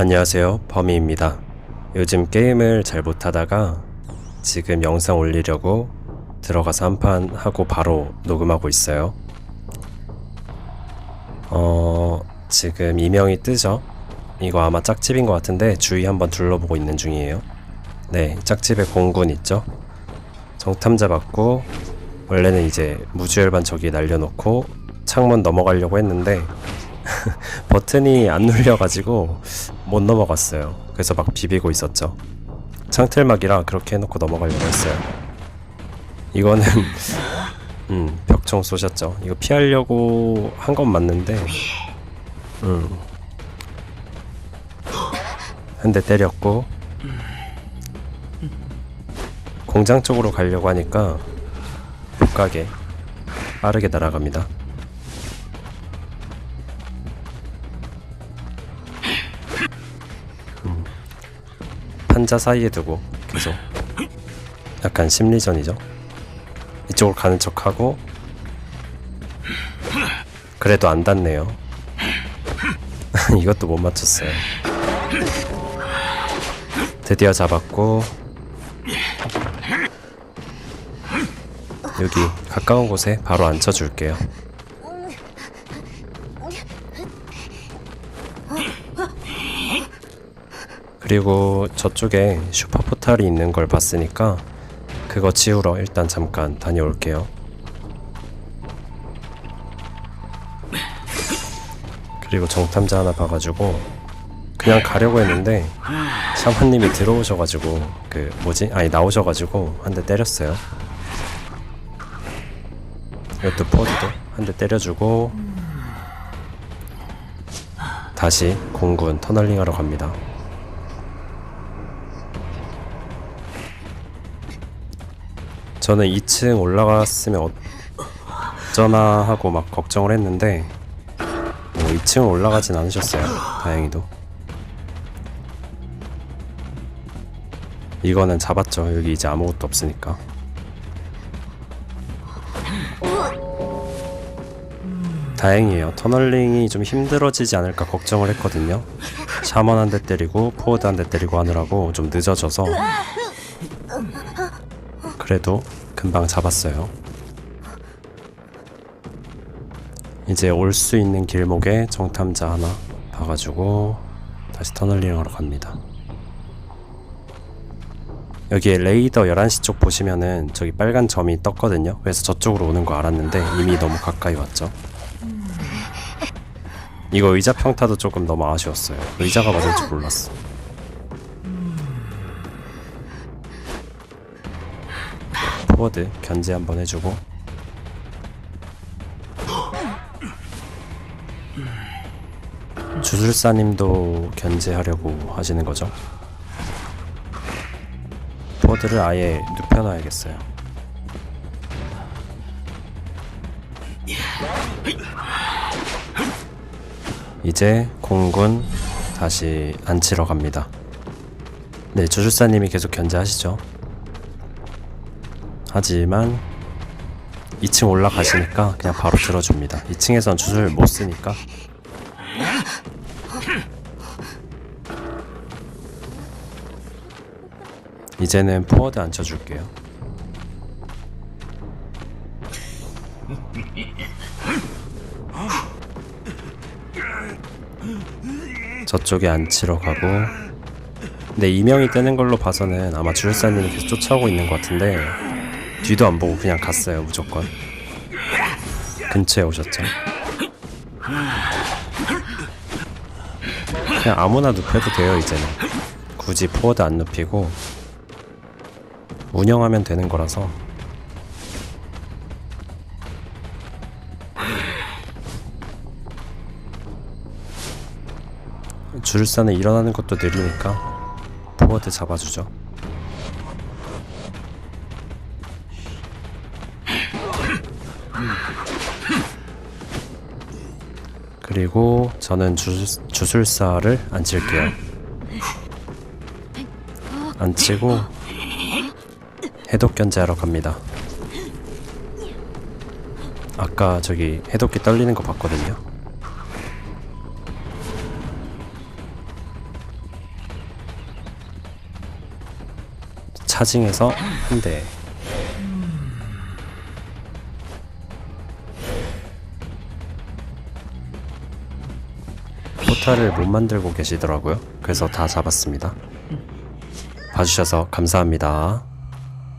안녕하세요. 범이입니다. 요즘 게임을 잘 못하다가 지금 영상 올리려고 들어가서 한판 하고 바로 녹음하고 있어요. 어 지금 이명이 뜨죠? 이거 아마 짝집인 것 같은데 주위 한번 둘러보고 있는 중이에요. 네 짝집에 공군 있죠? 정탐자 받고 원래는 이제 무주열반 저기 날려놓고 창문 넘어가려고 했는데 버튼이 안 눌려가지고 못 넘어갔어요. 그래서 막 비비고 있었죠. 창틀막이라 그렇게 해놓고 넘어가려고 했어요. 이거는 음, 벽총 쏘셨죠. 이거 피하려고 한 건 맞는데 음. 한 대 때렸고 공장 쪽으로 가려고 하니까 못 가게 빠르게 날아갑니다. 판자 사이에 두고 계속 약간 심리전이죠. 이쪽으로 가는 척하고 그래도 안 닿네요. 이것도 못 맞췄어요. 드디어 잡았고 여기 가까운 곳에 바로 앉혀줄게요. 그리고 저쪽에 슈퍼 포탈이 있는 걸 봤으니까 그거 지우러 일단 잠깐 다녀올게요. 그리고 정탐자 하나 봐가지고 그냥 가려고 했는데 샤머님이 들어오셔가지고 그 뭐지? 아니 나오셔가지고 한 대 때렸어요. 이것도 포드도 한 대 때려주고 다시 공군 터널링하러 갑니다. 저는 2층 올라갔으면 어쩌나 하고 막 걱정을 했는데 뭐 2층 올라가진 않으셨어요. 다행히도. 이거는 잡았죠. 여기 이제 아무것도 없으니까. 다행이에요. 터널링이 좀 힘들어지지 않을까 걱정을 했거든요. 샤먼 한 대 때리고 포워드 한 대 때리고 하느라고 좀 늦어져서 그래도 금방 잡았어요. 이제 올 수 있는 길목에 정탐자 하나 봐가지고 다시 터널링하러 갑니다. 여기에 레이더 11시 쪽 보시면은 저기 빨간 점이 떴거든요. 그래서 저쪽으로 오는 거 알았는데 이미 너무 가까이 왔죠. 이거 의자 평타도 조금 너무 아쉬웠어요. 의자가 맞을 줄 몰랐어. 포워드 견제 한번 해주고 주술사님도 견제하려고 하시는 거죠? 포워드를 아예 눕혀놔야겠어요. 이제 공군 다시 안치러 갑니다. 네, 주술사님이 계속 견제하시죠. 하지만 2층 올라가시니까 그냥 바로 들어줍니다. 2층에선 주술 못 쓰니까. 이제는 포워드 앉혀줄게요. 저쪽에 앉히러 가고 근데 이명이 뜨는 걸로 봐서는 아마 주술사님이 계속 쫓아오고 있는 것 같은데 뒤도 안 보고 그냥 갔어요 무조건. 근처에 오셨죠? 그냥 아무나 눕혀도 돼요 이제는. 굳이 포워드 안 눕히고 운영하면 되는 거라서. 주술사는 일어나는 것도 느리니까 포워드 잡아주죠 그리고 저는 주, 주술사를 안 칠게요. 안 치고 해독 견제하러 갑니다. 아까 저기 해독기 떨리는 거 봤거든요. 차징해서 한 대. 포탈을 못 만들고 계시더라고요. 그래서 다 잡았습니다. 봐주셔서 감사합니다.